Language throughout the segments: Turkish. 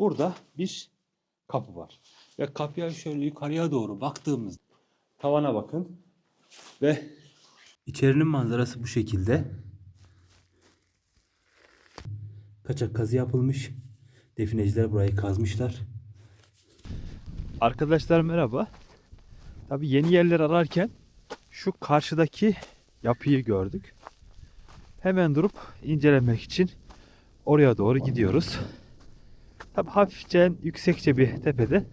Burada bir kapı var. Ve kapıya şöyle yukarıya doğru baktığımız tavana bakın. Ve içerinin manzarası bu şekilde. Kaçak kazı yapılmış. Defineciler burayı kazmışlar. Arkadaşlar merhaba. Tabii yeni yerler ararken şu karşıdaki yapıyı gördük. Hemen durup incelemek için oraya doğru gidiyoruz. Tabii hafifçe yüksekçe bir tepede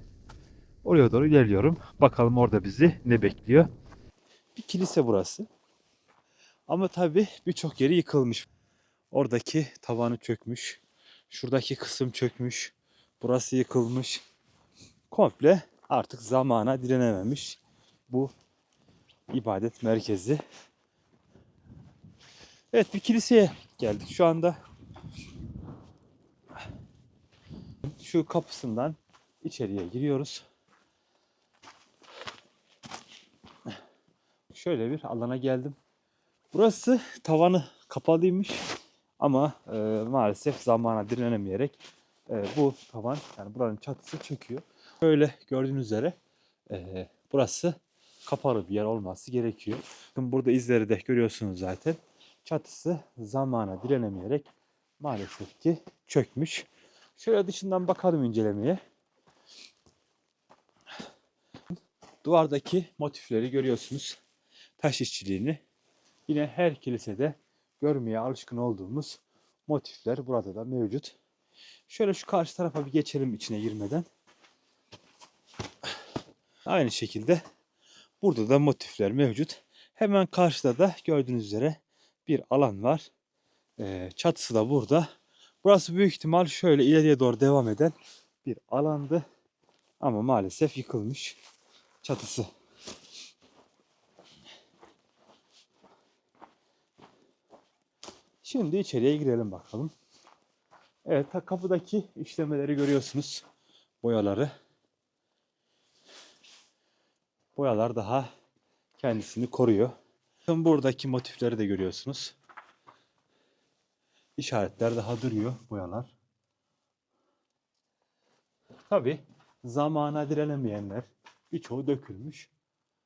oraya doğru ilerliyorum. Bakalım orada bizi ne bekliyor. Bir kilise burası. Ama tabii birçok yeri yıkılmış. Oradaki tavanı çökmüş. Şuradaki kısım çökmüş. Burası yıkılmış. Komple artık zamana direnememiş bu ibadet merkezi. Evet bir kiliseye geldik şu anda. Şu kapısından içeriye giriyoruz. Şöyle bir alana geldim. Burası tavanı kapalıymış ama e, maalesef zamana direnemeyerek e, bu tavan yani buranın çatısı çöküyor. Böyle gördüğünüz üzere e, burası kapalı bir yer olması gerekiyor. Bakın burada izleri de görüyorsunuz zaten. Çatısı zamana direnemeyerek maalesef ki çökmüş. Şöyle dışından bakalım incelemeye. Duvardaki motifleri görüyorsunuz. Taş işçiliğini. Yine her kilisede görmeye alışkın olduğumuz motifler burada da mevcut. Şöyle şu karşı tarafa bir geçelim içine girmeden. Aynı şekilde burada da motifler mevcut. Hemen karşıda da gördüğünüz üzere bir alan var. Ee, çatısı da burada. Burası büyük ihtimal şöyle ileriye doğru devam eden bir alandı. Ama maalesef yıkılmış çatısı. Şimdi içeriye girelim bakalım. Evet kapıdaki işlemeleri görüyorsunuz. Boyaları. Boyalar daha kendisini koruyor. Bakın Buradaki motifleri de görüyorsunuz. İşaretler daha duruyor boyalar. Tabi zamana direnemeyenler birçoğu dökülmüş.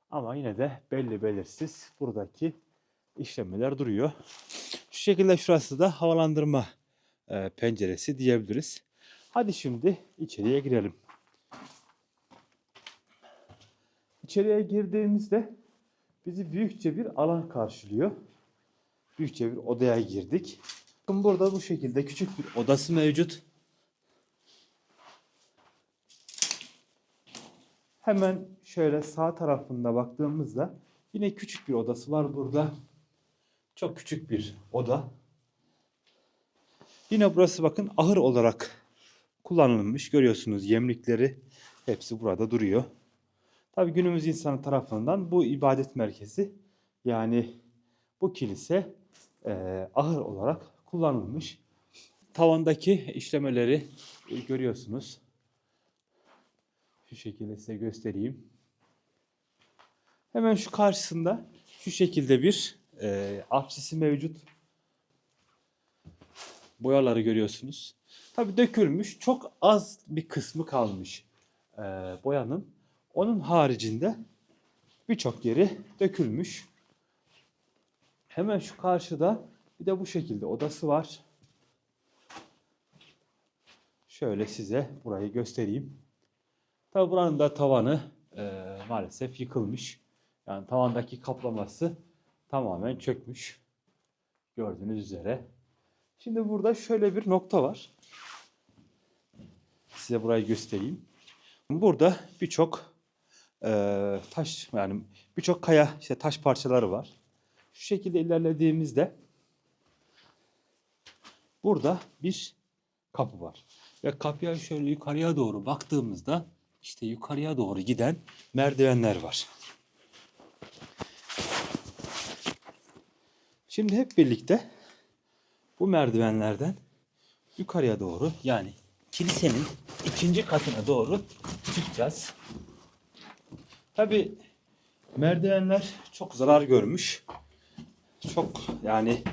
Ama yine de belli belirsiz buradaki işlemeler duruyor. Şu şekilde şurası da havalandırma e, penceresi diyebiliriz. Hadi şimdi içeriye girelim. İçeriye girdiğimizde bizi büyükçe bir alan karşılıyor. Büyükçe bir odaya girdik. Bakın burada bu şekilde küçük bir odası mevcut. Hemen şöyle sağ tarafında baktığımızda yine küçük bir odası var burada. Çok küçük bir oda. Yine burası bakın ahır olarak kullanılmış. Görüyorsunuz yemlikleri hepsi burada duruyor. Tabi günümüz insanı tarafından bu ibadet merkezi yani bu kilise e, ahır olarak kullanılmış. Tavandaki işlemeleri görüyorsunuz. Şu şekilde size göstereyim. Hemen şu karşısında şu şekilde bir e, apsisi mevcut. Boyaları görüyorsunuz. Tabi dökülmüş. Çok az bir kısmı kalmış e, boyanın. Onun haricinde birçok yeri dökülmüş. Hemen şu karşıda bir de bu şekilde odası var. Şöyle size burayı göstereyim. Tabi buranın da tavanı e, maalesef yıkılmış. Yani tavandaki kaplaması tamamen çökmüş. Gördüğünüz üzere. Şimdi burada şöyle bir nokta var. Size burayı göstereyim. Burada birçok e, taş yani birçok kaya işte taş parçaları var. Şu şekilde ilerlediğimizde burada bir kapı var. Ve kapıya şöyle yukarıya doğru baktığımızda işte yukarıya doğru giden merdivenler var. Şimdi hep birlikte bu merdivenlerden yukarıya doğru yani kilisenin ikinci katına doğru çıkacağız. Tabi merdivenler çok zarar görmüş. Çok yani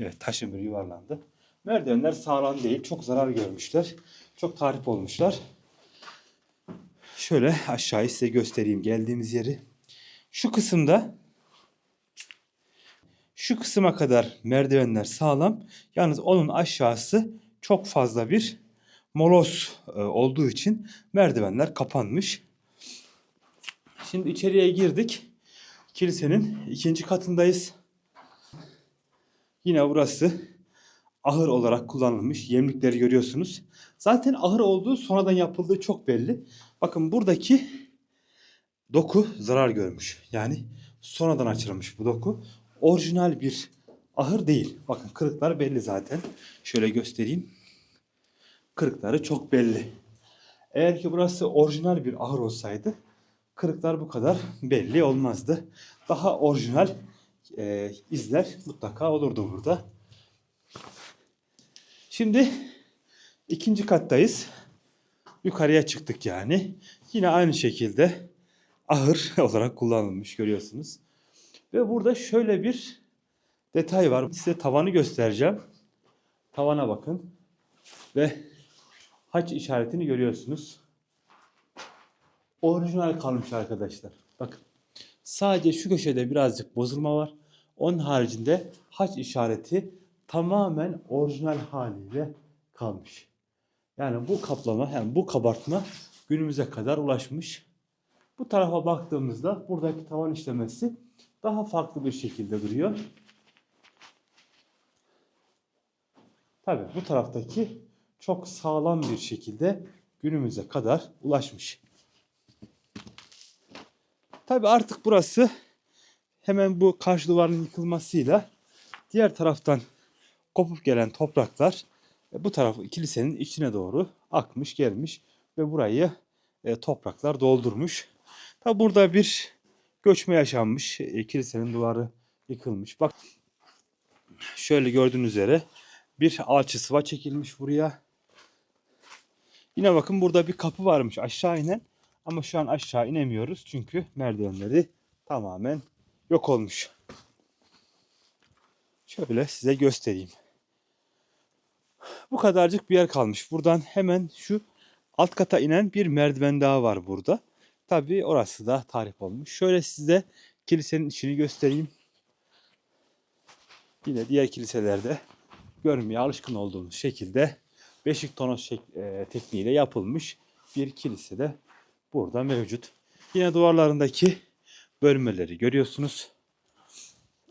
evet taşın bir yuvarlandı. Merdivenler sağlam değil. Çok zarar görmüşler. Çok tahrip olmuşlar. Şöyle aşağıyı size göstereyim geldiğimiz yeri. Şu kısımda şu kısma kadar merdivenler sağlam. Yalnız onun aşağısı çok fazla bir moloz e, olduğu için merdivenler kapanmış. Şimdi içeriye girdik. Kilisenin ikinci katındayız. Yine burası ahır olarak kullanılmış. Yemlikleri görüyorsunuz. Zaten ahır olduğu sonradan yapıldığı çok belli. Bakın buradaki doku zarar görmüş. Yani sonradan açılmış bu doku. Orijinal bir ahır değil. Bakın kırıklar belli zaten. Şöyle göstereyim. Kırıkları çok belli. Eğer ki burası orijinal bir ahır olsaydı kırıklar bu kadar belli olmazdı. Daha orijinal e, izler mutlaka olurdu burada. Şimdi ikinci kattayız. Yukarıya çıktık yani. Yine aynı şekilde ahır olarak kullanılmış görüyorsunuz. Ve burada şöyle bir detay var. Size tavanı göstereceğim. Tavana bakın. Ve haç işaretini görüyorsunuz. Orijinal kalmış arkadaşlar. Bakın. Sadece şu köşede birazcık bozulma var. Onun haricinde haç işareti tamamen orijinal haliyle kalmış. Yani bu kaplama, yani bu kabartma günümüze kadar ulaşmış. Bu tarafa baktığımızda buradaki tavan işlemesi daha farklı bir şekilde duruyor. Tabi bu taraftaki çok sağlam bir şekilde günümüze kadar ulaşmış. Tabi artık burası hemen bu karşı duvarın yıkılmasıyla diğer taraftan kopup gelen topraklar e, bu tarafı kilisenin içine doğru akmış gelmiş ve burayı e, topraklar doldurmuş. Tabi burada bir göçme yaşanmış. E, kilisenin duvarı yıkılmış. Bak şöyle gördüğünüz üzere bir alçı sıva çekilmiş buraya. Yine bakın burada bir kapı varmış aşağı inen. Ama şu an aşağı inemiyoruz çünkü merdivenleri tamamen yok olmuş. Şöyle size göstereyim. Bu kadarcık bir yer kalmış. Buradan hemen şu alt kata inen bir merdiven daha var burada. Tabii orası da tarif olmuş. Şöyle size kilisenin içini göstereyim. Yine diğer kiliselerde görmeye alışkın olduğumuz şekilde beşik tonos şek- e, tekniğiyle yapılmış bir kilise de burada mevcut. Yine duvarlarındaki bölmeleri görüyorsunuz.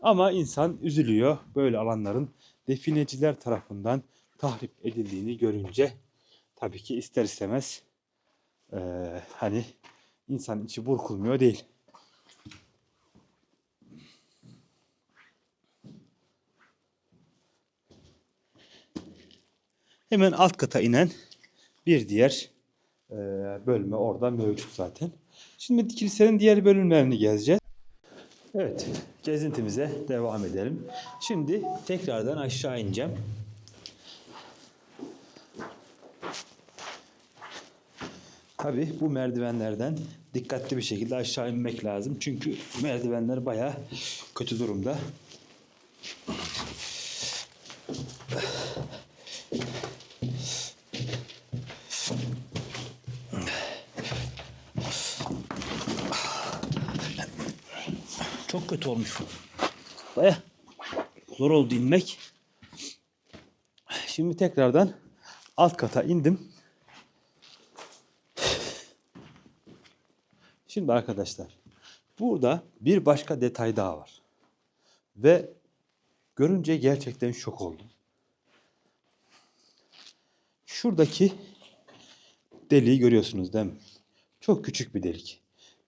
Ama insan üzülüyor böyle alanların defineciler tarafından tahrip edildiğini görünce tabii ki ister istemez eee, hani insan içi burkulmuyor değil. Hemen alt kata inen bir diğer eee, bölme orada mevcut zaten. Şimdi kilisenin diğer bölümlerini gezeceğiz. Evet, gezintimize devam edelim. Şimdi tekrardan aşağı ineceğim. Tabii bu merdivenlerden dikkatli bir şekilde aşağı inmek lazım. Çünkü merdivenler bayağı kötü durumda. Çok kötü olmuş. Baya zor oldu inmek. Şimdi tekrardan alt kata indim. Şimdi arkadaşlar burada bir başka detay daha var. Ve görünce gerçekten şok oldum. Şuradaki deliği görüyorsunuz değil mi? Çok küçük bir delik.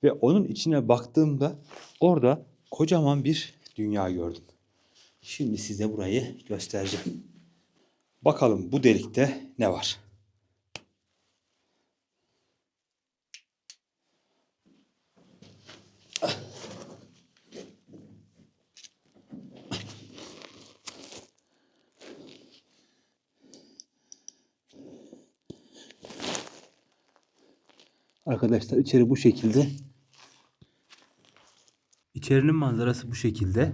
Ve onun içine baktığımda orada kocaman bir dünya gördüm. Şimdi size burayı göstereceğim. Bakalım bu delikte ne var? Arkadaşlar içeri bu şekilde. İçerinin manzarası bu şekilde.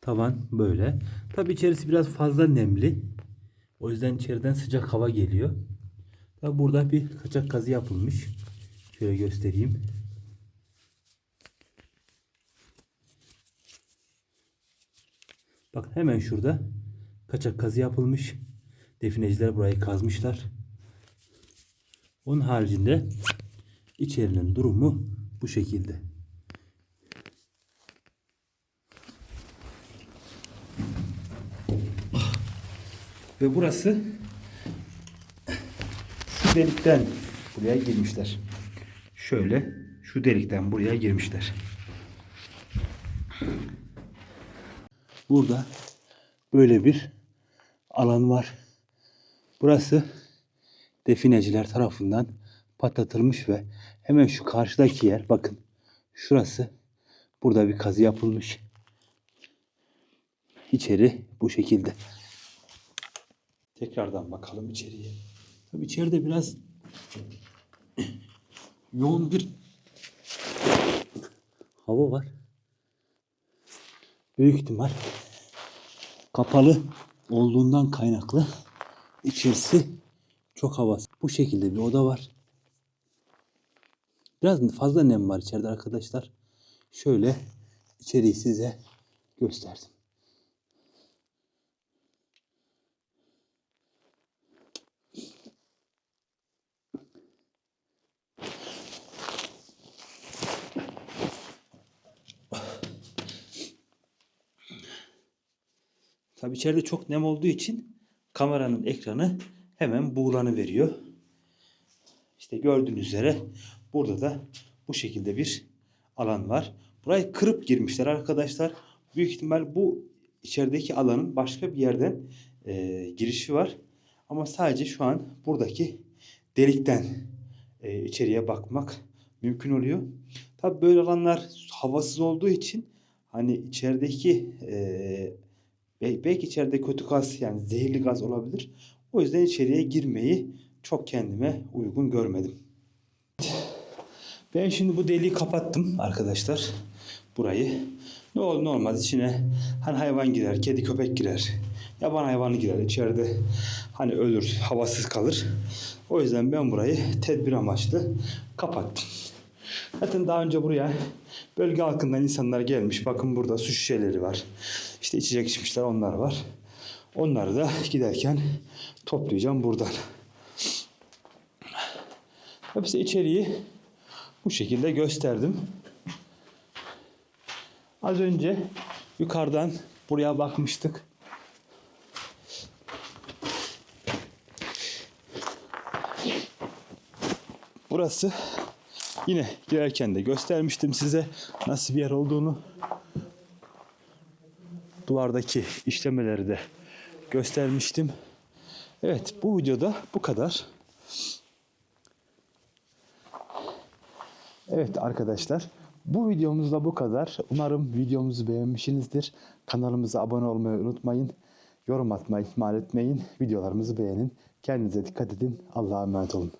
Tavan böyle. Tabi içerisi biraz fazla nemli. O yüzden içeriden sıcak hava geliyor. Tabi burada bir kaçak kazı yapılmış. Şöyle göstereyim. Bak hemen şurada kaçak kazı yapılmış. Defineciler burayı kazmışlar. Onun haricinde içerinin durumu bu şekilde. Ve burası şu delikten buraya girmişler. Şöyle şu delikten buraya girmişler. Burada böyle bir alan var. Burası defineciler tarafından patlatılmış ve hemen şu karşıdaki yer bakın şurası burada bir kazı yapılmış. İçeri bu şekilde. Tekrardan bakalım içeriye. Tabii içeride biraz yoğun bir hava var. Büyük ihtimal kapalı olduğundan kaynaklı içerisi çok havası. Bu şekilde bir oda var. Biraz fazla nem var içeride arkadaşlar. Şöyle içeriği size gösterdim. Tabii içeride çok nem olduğu için kameranın ekranı hemen buğulanı veriyor. İşte gördüğünüz üzere burada da bu şekilde bir alan var. Burayı kırıp girmişler arkadaşlar. Büyük ihtimal bu içerideki alanın başka bir yerden e, girişi var. Ama sadece şu an buradaki delikten e, içeriye bakmak mümkün oluyor. Tabi böyle alanlar havasız olduğu için hani içerideki e, Belki içeride kötü gaz yani zehirli gaz olabilir. O yüzden içeriye girmeyi çok kendime uygun görmedim. Ben şimdi bu deliği kapattım arkadaşlar. Burayı. Ne olur normal içine hani hayvan girer, kedi köpek girer. Yaban hayvanı girer içeride. Hani ölür, havasız kalır. O yüzden ben burayı tedbir amaçlı kapattım. Zaten daha önce buraya bölge halkından insanlar gelmiş. Bakın burada su şişeleri var. İşte içecek içmişler onlar var. Onları da giderken toplayacağım buradan. Hepsi içeriği bu şekilde gösterdim. Az önce yukarıdan buraya bakmıştık. Burası Yine girerken de göstermiştim size nasıl bir yer olduğunu. Duvardaki işlemeleri de göstermiştim. Evet bu videoda bu kadar. Evet arkadaşlar bu videomuz da bu kadar. Umarım videomuzu beğenmişsinizdir. Kanalımıza abone olmayı unutmayın. Yorum atmayı ihmal etmeyin. Videolarımızı beğenin. Kendinize dikkat edin. Allah'a emanet olun.